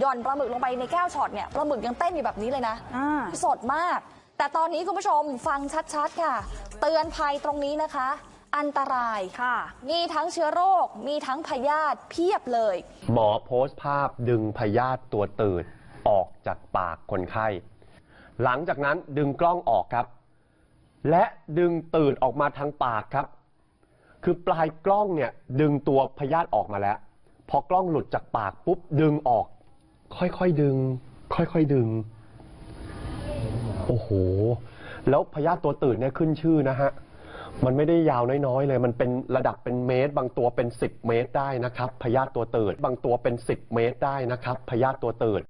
หย่อนปลาหมึกลงไปในแก้วช็อตเนี่ยปลาหมึกยังเต้นอยู่แบบนี้เลยนะ อ่า สดมาก แต่ตอนนี้คุณผู้ชมฟังชัดๆค่ะ เตือนภัยตรงนี้นะคะ อันตราย ค่ะ มีทั้งเชื้อโรค มีทั้งพยาธิเพียบเลย หมอโพสต์ภาพดึงพยาธิตัวตืดออกจากปากคนไข้ หลังจากนั้นดึงกล้องออกครับ และดึงตืดออกมาทางปากครับ คือปลายกล้องเนี่ยดึงตัวพยาธิออกมาแล้ว พอกล้องหลุดจากปากปุ๊บดึงออก ค่อยๆดึง ค่อยๆดึง โอ้โห แล้วพยาธิตัวตืดเนี่ยขึ้นชื่อนะฮะ มันไม่ได้ยาวน้อยๆเลย มันเป็นระดับเป็นเมตร บางตัวเป็น 10 เมตรได้นะครับพยาธิตัวตืดบางตัวเป็น 10 เมตรได้นะครับพยาธิตัวตืด